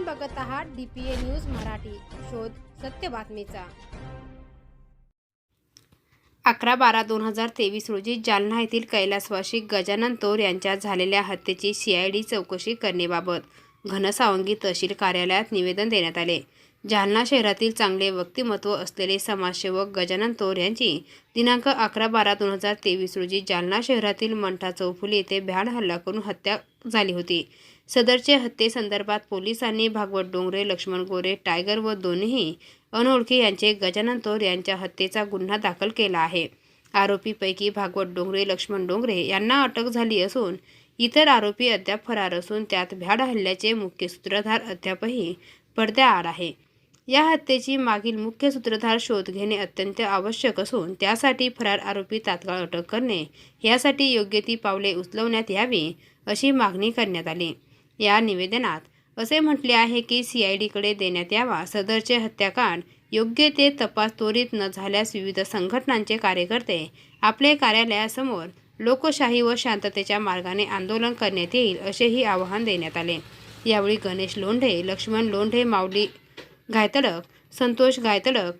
आपण बघत आहात डीपीए न्यूज मराठी. शोध सत्य बातमीचा. अकरा बारा दोन हजार तेवीस रोजी जालना येथील कैलासवासी गजानन तोर यांच्या झालेल्या हत्येची सीआयडी चौकशी करण्याबाबत घनसावंगी तहसील कार्यालयात निवेदन देण्यात आले. जालना शहरातील चांगले व्यक्तिमत्व असलेले समाजसेवक गजानन तोर यांची दिनांक अकरा बारा दोन हजार तेवीस रोजी जालना शहरातील मंठा चौफुली येथे भ्याड हल्ला करून हत्या झाली होती. सदरच्या हत्येसंदर्भात पोलिसांनी भागवत डोंगरे लक्ष्मण गोरे टायगर व दोन्ही अनोळखी यांचे गजानन तोर यांच्या हत्येचा गुन्हा दाखल केला आहे. आरोपीपैकी भागवत डोंगरे लक्ष्मण डोंगरे यांना अटक झाली असून इतर आरोपी अद्याप फरार असून त्यात भ्याड हल्ल्याचे मुख्य सूत्रधार अद्यापही पडद्याआड आहे. या हत्येची मागील मुख्य सूत्रधार शोध घेणे अत्यंत आवश्यक असून त्यासाठी फरार आरोपी तात्काळ अटक करणे यासाठी योग्य ती पावले उचलवण्यात यावी अशी मागणी करण्यात आली. या निवेदनात असे म्हटले आहे की सी आय डीकडे देण्यात यावा सदरचे हत्याकांड योग्य ते तपास त्वरित न झाल्यास विविध संघटनांचे कार्यकर्ते आपले कार्यालयासमोर लोकशाही व शांततेच्या मार्गाने आंदोलन करण्यात येईल असेही आवाहन देण्यात आले. यावेळी गणेश लोंढे लक्ष्मण लोंढे माऊली गायतडक संतोष गायतळक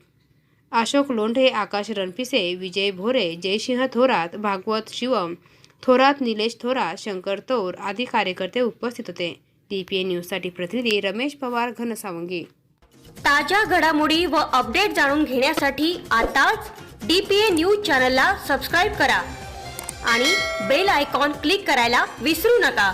अशोक लोंढे आकाश रणपिसे विजय भोरे जयसिंह थोरात भागवत शिवम थोरात निलेश थोरात शंकर तौर आदी कार्यकर्ते उपस्थित होते. डीपीए न्यूजसाठी प्रतिनिधी रमेश पवार घनसावंगी. ताज्या घडामोडी व अपडेट जाणून घेण्यासाठी आताच डीपीए न्यूज चॅनलला सबस्क्राईब करा आणि बेल आयकॉन क्लिक करायला विसरू नका.